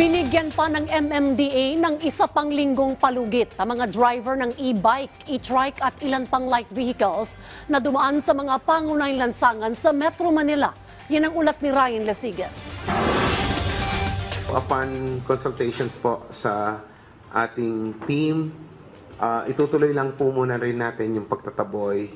Binigyan pa ng MMDA ng isa pang linggong palugit ang mga driver ng e-bike, e-trike at ilan pang light vehicles na dumaan sa mga pangunahing lansangan sa Metro Manila. Yan ang ulat ni Ryan Lasigas. Upon consultations po sa ating team, ah, itutuloy lang po muna rin natin yung pagtataboy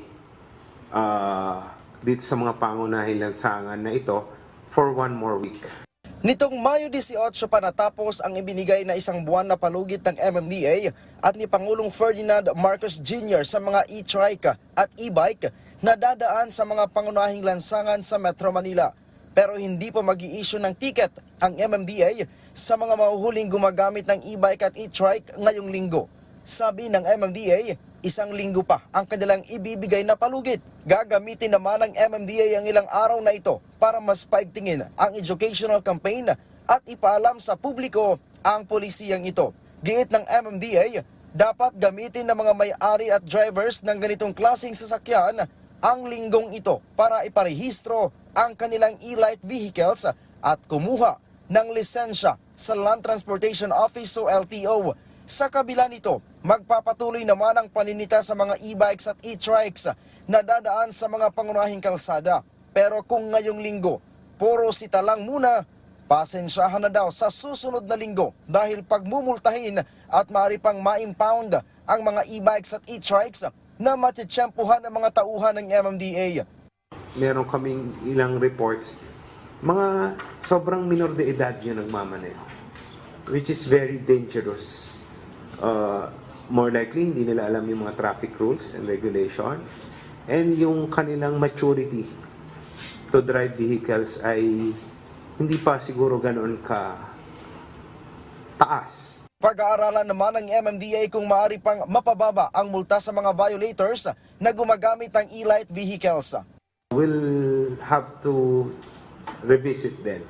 ah, dito sa mga pangunahing lansangan na ito for one more week. Nitong Mayo 18 pa natapos ang ibinigay na isang buwan na palugit ng MMDA at ni Pangulong Ferdinand Marcos Jr. sa mga e-trike at e-bike na dadaan sa mga pangunahing lansangan sa Metro Manila. Pero hindi pa mag issue ng ticket ang MMDA sa mga mahuhuling gumagamit ng e-bike at e-trike ngayong linggo. Sabi ng MMDA, isang linggo pa ang kanilang ibibigay na palugit. Gagamitin naman ng MMDA ang ilang araw na ito para mas paigtingin ang educational campaign at ipaalam sa publiko ang polisiyang ito. Giit ng MMDA, dapat gamitin ng mga may-ari at drivers ng ganitong klaseng sasakyan ang linggong ito para iparehistro ang kanilang e-light vehicles at kumuha ng lisensya sa Land Transportation Office o LTO. Sa kabila nito, magpapatuloy naman ang paninita sa mga e-bikes at e-trikes na dadaan sa mga pangunahing kalsada. Pero kung ngayong linggo, puro sita lang muna, pasensyahan na daw sa susunod na linggo dahil pagmumultahin at maaari pang ma-impound ang mga e-bikes at e-trikes na matitsyempuhan ng mga tauhan ng MMDA. Meron kaming ilang reports, mga sobrang minor de edad yung nagmamaneho, which is very dangerous. Uh, more likely, hindi nila alam yung mga traffic rules and regulation. And yung kanilang maturity to drive vehicles ay hindi pa siguro ganoon ka taas. Pag-aaralan naman ng MMDA kung maaari pang mapababa ang multa sa mga violators na gumagamit ng e-light vehicles. We'll have to revisit then.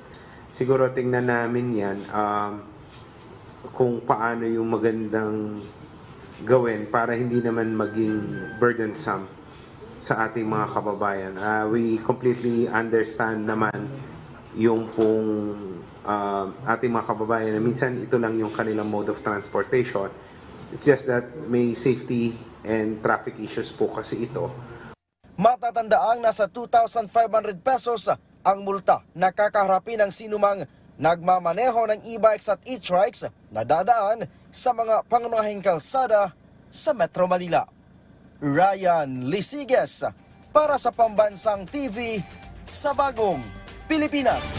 Siguro tingnan namin yan um, kung paano yung magandang gawin para hindi naman maging burdensome sa ating mga kababayan. Uh, we completely understand naman yung pong uh, ating mga kababayan na minsan ito lang yung kanilang mode of transportation. It's just that may safety and traffic issues po kasi ito. Matatandaang nasa 2,500 pesos ang multa na kakaharapin ng sinumang nagmamaneho ng e-bikes at e-trikes na dadaan sa mga pangunahing kalsada sa Metro Manila. Ryan Lisiges para sa Pambansang TV sa Bagong Pilipinas.